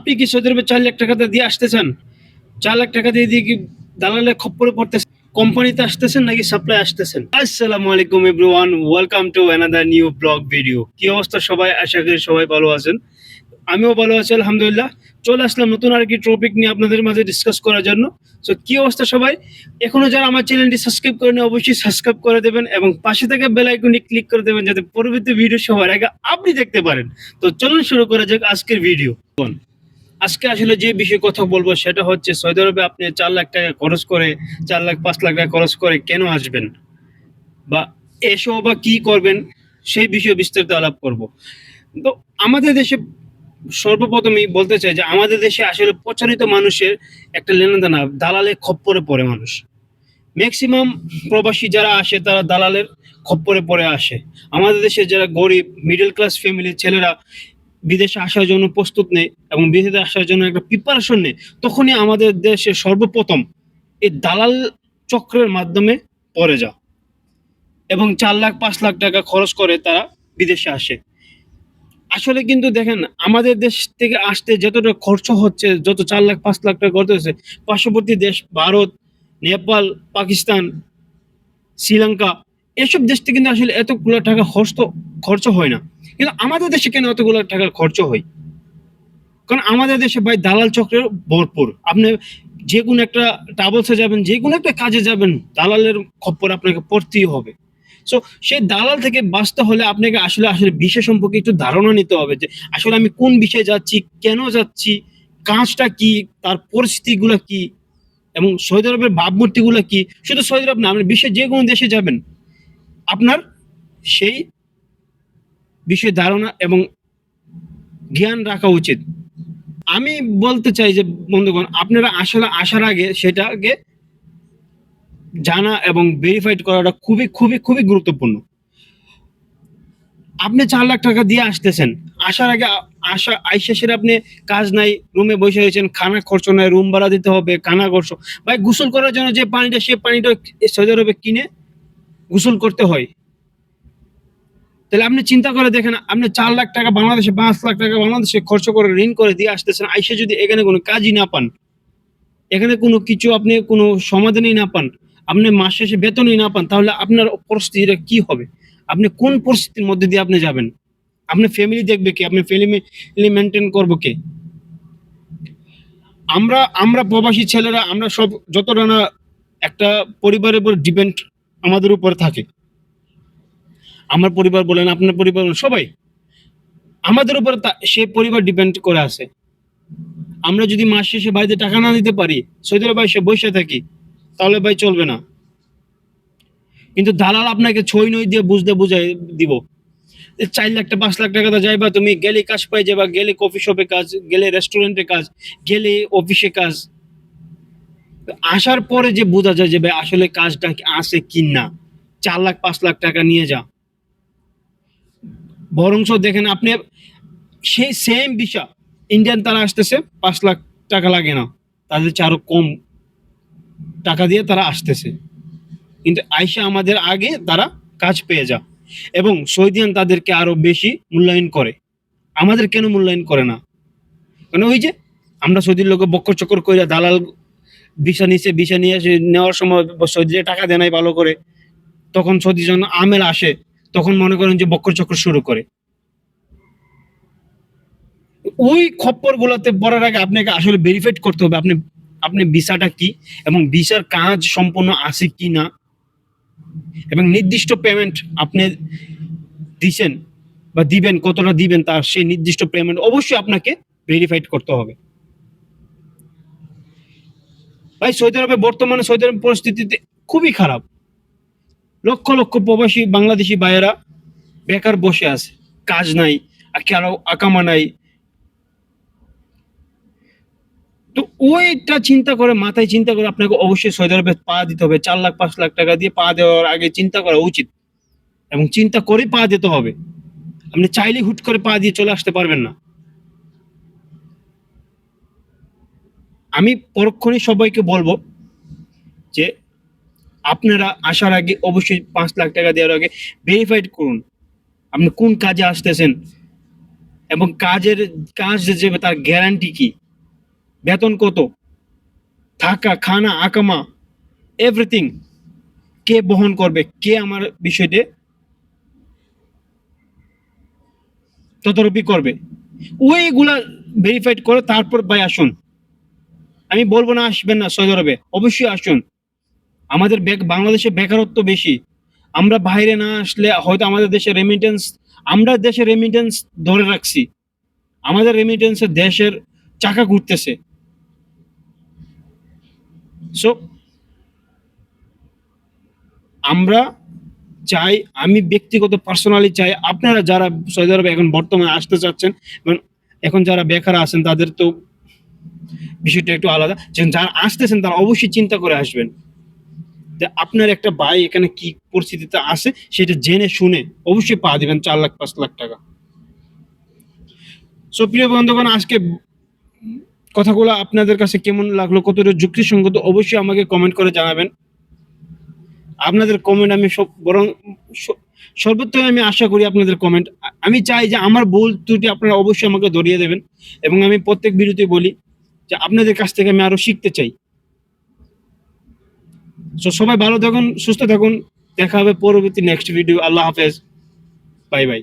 আপনি কি সৌদি আরবে চার লাখ টাকাতে দিয়ে আসতেছেন? চার লাখ টাকা দিয়ে দিয়ে কি দালালে খপ্পরে পড়তেছেন? কোম্পানিতে আসতেছেন নাকি সাপ্লাই আসতেছেন? আসসালামু আলাইকুম everyone welcome to another new blog video কি অবস্থা সবাই? আশা করি সবাই ভালো আছেন। আমিও ভালো আছি, আলহামদুলিল্লাহ। চলে আসলাম নতুন আর কি টপিক নিয়ে আপনাদের মাঝে ডিসকাস করার জন্য। সো কি অবস্থা সবাই? এখনও যারা আমার চ্যানেলটি সাবস্ক্রাইব করেন অবশ্যই সাবস্ক্রাইব করে দেবেন এবং পাশে থেকে বেল আইকনে ক্লিক করে দেবেন, যাতে পরবর্তী ভিডিও সবার আগে আপনি দেখতে পারেন। তো চলুন শুরু করা যাক আজকের ভিডিও আজকে আসলে যে বিষয়ে কথা বলব সেটা হচ্ছে সৌদি আরবে আপনি চার লাখ টাকা খরচ করে, চার লাখ, পাঁচ লাখ টাকা খরচ করে কেন আসবেন? বা এসো বা কি করবেন, সেই বিষয়ে বিস্তারিত আলাপ করব। তো আমাদের দেশে সর্বপ্রথমেই বলতে চাই যে আমাদের দেশে আসলে প্রচারিত মানুষের একটা লেনদেনা দালালে খপ্পরে পড়ে মানুষ। ম্যাক্সিমাম প্রবাসী যারা আসে, তারা দালালের খপ্পরে পড়ে আসে। আমাদের দেশে যারা গরিব মিডল ক্লাস ফ্যামিলির ছেলেরা বিদেশে আসার জন্য প্রস্তুত নেই এবং বিদেশে আসার জন্য একটা প্রিপারেশন নেই, তখনই আমাদের দেশে সর্বপ্রথম এই দালাল চক্রের মাধ্যমে পড়ে যা এবং চার লাখ, পাঁচ লাখ টাকা খরচ করে তারা বিদেশে আসে। আসলে কিন্তু দেখেন, আমাদের দেশ থেকে আসতে যতটা খরচ হচ্ছে, যত চার লাখ, পাঁচ লাখ টাকা খরচ হচ্ছে, পার্শ্ববর্তী দেশ ভারত, নেপাল, পাকিস্তান, শ্রীলঙ্কা, এসব দেশ থেকে কিন্তু আসলে এতগুলো টাকা খরচ খরচ হয় না। কিন্তু আমাদের দেশে কেন এতগুলো টাকা খরচ হয়? কারণ আমাদের দেশে ভাই দালাল চক্রের ভরপুর। আপনি যে কোনো একটা ট্রাভেলসে যাবেন যে কোনো একটা কাজে যাবেন, দালালের খপ্পর আপনাকে পড়তেই হবে। সো সেই দালাল থেকে বাঁচতে হলে আপনাকে আসলে আসলে বিষয় সম্পর্কে একটু ধারণা নিতে হবে যে, আসলে আমি কোন বিষয়ে যাচ্ছি, কেন যাচ্ছি, কাজটা কি, তার পরিস্থিতিগুলো কি, এবং সৌদি আরবের ভাবমূর্তিগুলো কি? শুধু সৌদি আরব না, আপনি বিশ্বের যে কোনো দেশে যাবেন। আপনার সেই বিষয়ে ধারণা এবং জ্ঞান রাখা উচিত। আমি বলতে চাই যে, বন্ধুগণ, আপনারা আসলে আসার আগে সেটাকে জানা এবং ভেরিফাইড করাটা খুবই খুবই খুবই গুরুত্বপূর্ণ। আপনি চার লাখ টাকা দিয়ে আসতেছেন। আসার আগে আসা, আইসা সেরে আপনি কাজ নাই, রুমে বসে রয়েছেন, খানা খরচ নাই, রুম ভাড়া দিতে হবে, খানা খরচ। ভাই, গোসল করার জন্য যে পানিটা, সে পানিটা সৌদি আরবে কিনে? গোসল করতে হয়। তাহলে আপনি চিন্তা করে দেখেন, আপনি চার লাখ টাকা বাংলাদেশে, পাঁচ লাখ টাকা বাংলাদেশে খরচ করে ঋণ করে দিয়ে আসতেছেন, আইসে যদি এখানে কোনো কাজই না পান, এখানে কোনো কিছু আপনি কোনো সমাধানই না পান, আপনি মাস শেষে বেতনই না পান, তাহলে আপনার পরিস্থিতিটা কি হবে? আপনি কোন পরিস্থিতির মধ্যে দিয়ে আপনি যাবেন? আপনি ফ্যামিলি দেখবে কি? আপনি ফ্যামিলি মেনটেন করব কে? আমরা আমরা প্রবাসী ছেলেরা, আমরা সব, যতটা না একটা পরিবারের উপর ডিপেন্ড আমাদের উপর থাকে। আমার পরিবার বলেন, আপনার পরিবার বলেন, সবাই। আমাদের উপর সেই পরিবার ডিপেন্ড করে আছে। আমরা যদি মাস শেষে বাড়িতে টাকা না দিতে পারি সৌদি ভাই, সে বসে থাকি, তাহলে ভাই চলবে না। কিন্তু দালাল আপনাকে ছই নই দিয়ে বুঝতে বুঝাই দিব। চার লাখ পাঁচ লাখ টাকা যাইবা তুমি, গেলে কাজ পাই যাবা গেলে কফি শপে কাজ, গেলে রেস্টুরেন্টে কাজ, গেলে অফিসে কাজ। আসার পরে যে বোঝা যায় যে ভাই, আসলে কাজটা আছে কি না, চার লাখ, পাঁচ লাখ টাকা নিয়ে যা। বরঞ্চ দেখেন আপনি সেই সেম বিষয় ইন্ডিয়ান তারা আসতেছে, পাঁচ লাখ টাকা লাগে না। তাদের চেয়ে আরও কম টাকা দিয়ে তারা আসতেছে। কিন্তু আইসা আমাদের আগে তারা কাজ পেয়ে যা এবং সৌদিয়ান তাদেরকে আরও বেশি মূল্যায়ন করে। আমাদের কেন মূল্যায়ন করে না? কারণ ওই যে আমরা সৌদির লোকে বক্কর চক্কর করে দালাল ভিসা নিচে ভিসা নিয়ে নেওয়ার সময় সৌদি টাকা দেয় নাই ভালো করে। তখন সৌদি যখন আমেল আসে তখন মনে করেন যে বক্কর চক্কর শুরু করে। ওই খপ্পর গুলোতে পড়ার আগে আপনাকে আসলে ভেরিফাইড করতে হবে আপনি আপনি ভিসাটা কি এবং ভিসার কাজ সম্পূর্ণ আছে কি না। এবং নির্দিষ্ট পেমেন্ট আপনি দিছেন বা দিবেন, কতটা দিবেন তার সেই নির্দিষ্ট পেমেন্ট অবশ্যই আপনাকে ভেরিফাইড করতে হবে। ভাই, সৌদি আরবে বর্তমানে, সৌদি আরবের পরিস্থিতিতে খুবই খারাপ। লক্ষ লক্ষ প্রবাসী বাংলাদেশি ভাইয়েরা বেকার বসে আছে। কাজ নাই কারও আকামা নাই? তো ওইটা চিন্তা করে, মাথায় চিন্তা করে আপনাকে অবশ্যই সৌদি আরবে পা দিতে হবে। চার লাখ, পাঁচ লাখ টাকা দিয়ে পা দেওয়ার আগে চিন্তা করা উচিত এবং চিন্তা করে পা দিতে হবে। আপনি চাইলে হুট করে পা দিয়ে চলে আসতে পারবেন না। আমি পরক্ষণে সবাইকে বলব আপনারা আসার আগে অবশ্যই পাঁচ লাখ টাকা দেওয়ার আগে ভেরিফাইড করুন আপনি কোন কাজে আসতেছেন এবং কাজের কাজ যে তার গ্যারান্টি কি? বেতন কত? থাকা, খানা, আকামা এভরিথিং কে বহন করবে? কে আমার বিষয়টি তদারকি করবে? ওইগুলা ভেরিফাইড করে তারপর ভাই আসুন। আমি বলব না আসবেন না সৌদি আরবে। অবশ্যই আসুন। আমাদের বাংলাদেশে বেকারত্ব বেশি। আমরা বাইরে না আসলে হয়তো আমাদের দেশে রেমিটেন্স আমরা দেশে রেমিটেন্স ধরে রাখছি। আমাদের রেমিটেন্সে দেশের চাকা ঘুরতেছে। সো আমরা চাই, আমি ব্যক্তিগত পার্সোনালি চাই, আপনারা যারা সৌদি আরবে এখন বর্তমানে আসতে চাচ্ছেন, এবং এখন যারা বেকার আছেন, তাদের তো বিষয়টা একটু আলাদা। যারা আসতেছেন, তারা অবশ্যই চিন্তা করে আসবেন। আপনার একটা ভাই এখানে কি পরিস্থিতিতে আসে সেটা জেনে শুনে অবশ্যই পা দিবেন চার লাখ, পাঁচ লাখ টাকা। সো প্রিয় বন্ধুগণ, আজকে কথাগুলো আপনাদের কাছে কেমন লাগল, কতটা যুক্তিসঙ্গত, অবশ্যই আমাকে কমেন্ট করে জানাবেন। আপনাদের কমেন্ট আমি সব বরং স- সর্বোত্তম আমি আশা করি আপনাদের কমেন্ট আমি চাই যে আমার ভুল ত্রুটি আপনারা অবশ্যই আমাকে ধরিয়ে দেবেন এবং আমি প্রত্যেক ভিডিওতে বলি যে আপনাদের কাছ থেকে আমি আরও শিখতে চাই। তো সবাই ভালো থাকুন, সুস্থ থাকুন। দেখা হবে পরবর্তী নেক্সট ভিডিও আল্লাহ হাফেজ। Bye bye